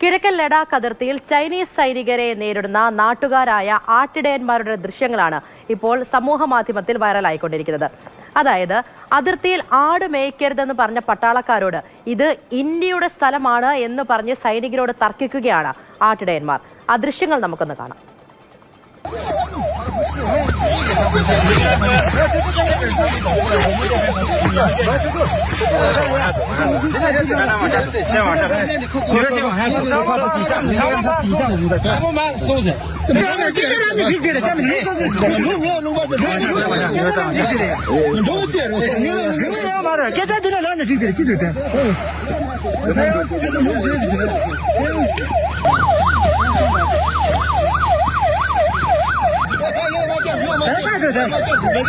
കിഴക്കൻ ലഡാക്ക് അതിർത്തിയിൽ ചൈനീസ് സൈനികരെ നേരിടുന്ന നാട്ടുകാരായ ആട്ടിടയന്മാരുടെ ദൃശ്യങ്ങളാണ് ഇപ്പോൾ സമൂഹ മാധ്യമത്തിൽ വൈറലായിക്കൊണ്ടിരിക്കുന്നത്. അതായത് അതിർത്തിയിൽ ആട് മേയ്ക്കരുതെന്ന് പറഞ്ഞ പട്ടാളക്കാരോട് ഇത് ഇന്ത്യയുടെ സ്ഥലമാണ് എന്ന് പറഞ്ഞ് സൈനികരോട് തർക്കിക്കുകയാണ് ആട്ടിടയന്മാർ. ആ ദൃശ്യങ്ങൾ നമുക്കൊന്ന് കാണാം. 응 我操，别去，别！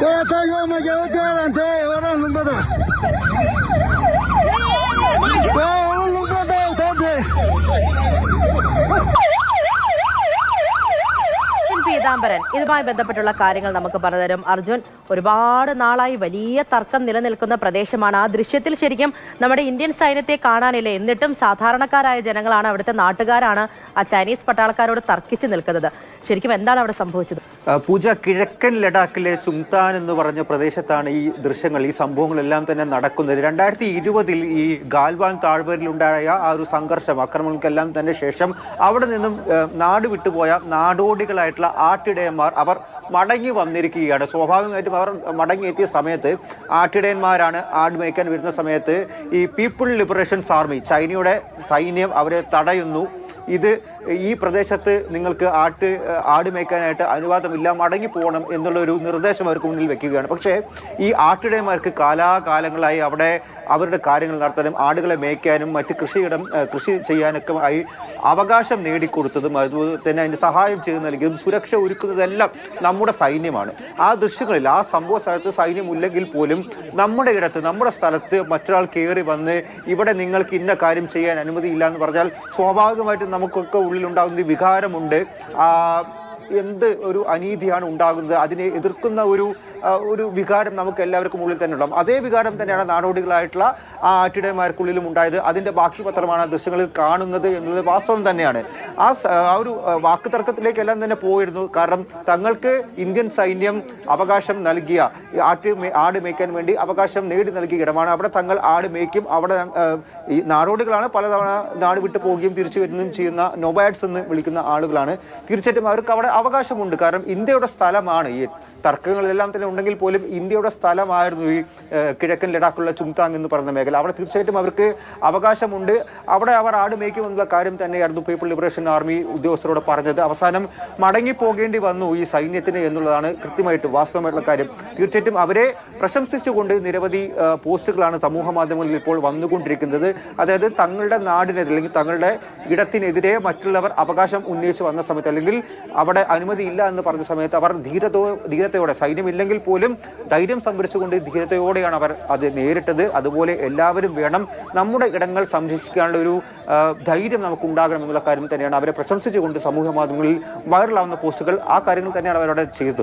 我上学，我叫大人带，我让龙伯带。പീതാംബരൻ ഇതുമായി ബന്ധപ്പെട്ടുള്ള കാര്യങ്ങൾ നമുക്ക് പറഞ്ഞുതരും. അർജുൻ ഒരുപാട് നാളായി വലിയ തർക്കം നിലനിൽക്കുന്ന പ്രദേശമാണ്. ആ ദൃശ്യത്തിൽ ശരിക്കും നമ്മുടെ ഇന്ത്യൻ സൈന്യത്തെ കാണാനില്ല? എന്നിട്ടും സാധാരണക്കാരായ ജനങ്ങളാണ് അവിടുത്തെ നാട്ടുകാരാണ് ആ ചൈനീസ് പട്ടാളക്കാരോട് തർക്കിച്ച് നിൽക്കുന്നത്. ശരിക്കും എന്താണ് അവിടെ സംഭവിച്ചത്? പൂജ കിഴക്കൻ ലഡാക്കിലെ ചുംതാൻ എന്ന് പറഞ്ഞ പ്രദേശത്താണ് ഈ ദൃശ്യങ്ങൾ ഈ സംഭവങ്ങളെല്ലാം തന്നെ നടക്കുന്നത്. രണ്ടായിരത്തി ഇരുപതിൽ ഈ ഗാൽവാൻ താഴ്വരയിലുണ്ടായ ആ ഒരു സംഘർഷം അക്രമങ്ങൾക്കെല്ലാം തന്നെ ശേഷം അവിടെ നിന്നും നാട് വിട്ടുപോയ നാടോടികളായിട്ടുള്ള ആട്ടിടയന്മാർ അവർ മടങ്ങി വന്നിരിക്കുകയാണ്. സ്വാഭാവികമായിട്ടും അവർ മടങ്ങിയെത്തിയ സമയത്ത് ആട്ടിടയന്മാരാണ് ആട് മേയ്ക്കാൻ വരുന്ന സമയത്ത് ഈ പീപ്പിൾ ലിബറേഷൻസ് ആർമി ചൈനയുടെ സൈന്യം അവരെ തടയുന്നു. ഇത് ഈ പ്രദേശത്ത് നിങ്ങൾക്ക് ആട്ട് ആട് മേയ്ക്കാനായിട്ട് അനുവാദമില്ല മടങ്ങി പോകണം എന്നുള്ള ഒരു നിർദ്ദേശം അവർക്ക് മുന്നിൽ വെക്കുകയാണ്. പക്ഷേ ഈ ആട്ടിടയന്മാർക്ക് കാലാകാലങ്ങളായി അവിടെ അവരുടെ കാര്യങ്ങൾ നടത്താനും ആടുകളെ മേയ്ക്കാനും മറ്റ് കൃഷിയിടം കൃഷി ചെയ്യാനൊക്കെ ആയി അവകാശം നേടിക്കൊടുത്തതും അതുപോലെ തന്നെ അതിന്റെ സഹായം ചെയ്ത് നൽകിയതും സുരക്ഷ ഒരുക്കുന്നതെല്ലാം നമ്മുടെ സൈന്യമാണ്. ആ ദൃശ്യങ്ങളിൽ ആ സംഭവ സ്ഥലത്ത് സൈന്യം ഇല്ലെങ്കിൽ പോലും നമ്മുടെ ഇടത്ത് നമ്മുടെ സ്ഥലത്ത് മറ്റൊരാൾ കയറി വന്ന് ഇവിടെ നിങ്ങൾക്ക് ഇന്ന കാര്യം ചെയ്യാൻ അനുമതിയില്ല എന്ന് പറഞ്ഞാൽ സ്വാഭാവികമായിട്ടും നമുക്കൊക്കെ ഉള്ളിലുണ്ടാകുന്ന വികാരമുണ്ട്. ആ എന്ത് ഒരു അനീതിയാണ് ഉണ്ടാകുന്നത്? അതിനെ എതിർക്കുന്ന ഒരു ഒരു വികാരം നമുക്ക് എല്ലാവർക്കും ഉള്ളിൽ തന്നെ ഉണ്ടാകും അതേ വികാരം തന്നെയാണ് നാടോടികളായിട്ടുള്ള ആ ആറ്റിടയന്മാർക്കുള്ളിലും ഉണ്ടായത്. അതിന്റെ ബാക്കി പത്രമാണ് ദൃശ്യങ്ങളിൽ കാണുന്നത് എന്നുള്ളത് വാസ്തവം തന്നെയാണ്. ആ ഒരു വാക്ക് തർക്കത്തിലേക്കെല്ലാം തന്നെ പോയിരുന്നു. കാരണം തങ്ങൾക്ക് ഇന്ത്യൻ സൈന്യം അവകാശം നൽകിയ ആട്ട് ആട് മേയ്ക്കാൻ വേണ്ടി അവകാശം നേടി നൽകിയ ഇടമാണ്. അവിടെ തങ്ങൾ ആട് മേയ്ക്കും. അവിടെ ഈ നാടോടികളാണ് പലതവണ നാട് വിട്ടു പോവുകയും തിരിച്ചു വരുന്നതും ചെയ്യുന്ന നൊബാഡ്സ് എന്ന് വിളിക്കുന്ന ആളുകളാണ്. തീർച്ചയായിട്ടും അവർക്ക് അവിടെ അവകാശമുണ്ട്. കാരണം ഇന്ത്യയുടെ സ്ഥലമാണ് ഈ തർക്കങ്ങളെല്ലാം തന്നെ ഉണ്ടെങ്കിൽ പോലും ഇന്ത്യയുടെ സ്ഥലമായിരുന്നു ഈ കിഴക്കൻ ലഡാക്കുള്ള ചുങ്താങ് എന്ന് പറയുന്ന മേഖല. അവിടെ തീർച്ചയായിട്ടും അവർക്ക് അവകാശമുണ്ട്. അവിടെ അവർ ആട് മേയ്ക്കുമെന്നുള്ള കാര്യം തന്നെയായിരുന്നു പീപ്പിൾ ലിബറേഷൻ ആർമി ഉദ്യോഗസ്ഥരോട് പറഞ്ഞത്. അവസാനം മടങ്ങി പോകേണ്ടി വന്നു ഈ സൈന്യത്തിന് എന്നുള്ളതാണ് കൃത്യമായിട്ട് വാസ്തവമായിട്ടുള്ള കാര്യം. തീർച്ചയായിട്ടും അവരെ പ്രശംസിച്ചുകൊണ്ട് നിരവധി പോസ്റ്റുകളാണ് സമൂഹ മാധ്യമങ്ങളിൽ ഇപ്പോൾ വന്നുകൊണ്ടിരിക്കുന്നത്. അതായത് തങ്ങളുടെ നാടിനെതിരെ അല്ലെങ്കിൽ തങ്ങളുടെ ഇടത്തിനെതിരെ മറ്റുള്ളവർ അവകാശം ഉന്നയിച്ച് വന്ന സമയത്ത് അല്ലെങ്കിൽ അവിടെ അനുമതിയില്ല എന്ന് പറഞ്ഞ സമയത്ത് അവർ ധീരതോ ധീരതയോടെ സൈന്യമില്ലെങ്കിൽ പോലും ധൈര്യം സംഭരിച്ചുകൊണ്ട് ധീരതയോടെയാണ് അവർ അത് നേരിട്ടത്. അതുപോലെ എല്ലാവരും വേണം നമ്മുടെ ഇടങ്ങൾ സംരക്ഷിക്കാനുള്ള ഒരു ധൈര്യം നമുക്ക് ഉണ്ടാകണം എന്നുള്ള കാര്യം തന്നെയാണ് അവരെ പ്രശംസിച്ചുകൊണ്ട് സമൂഹ മാധ്യമങ്ങളിൽ വൈറലാവുന്ന പോസ്റ്റുകൾ ആ കാര്യങ്ങൾ തന്നെയാണ് അവരവിടെ ചെയ്തത്.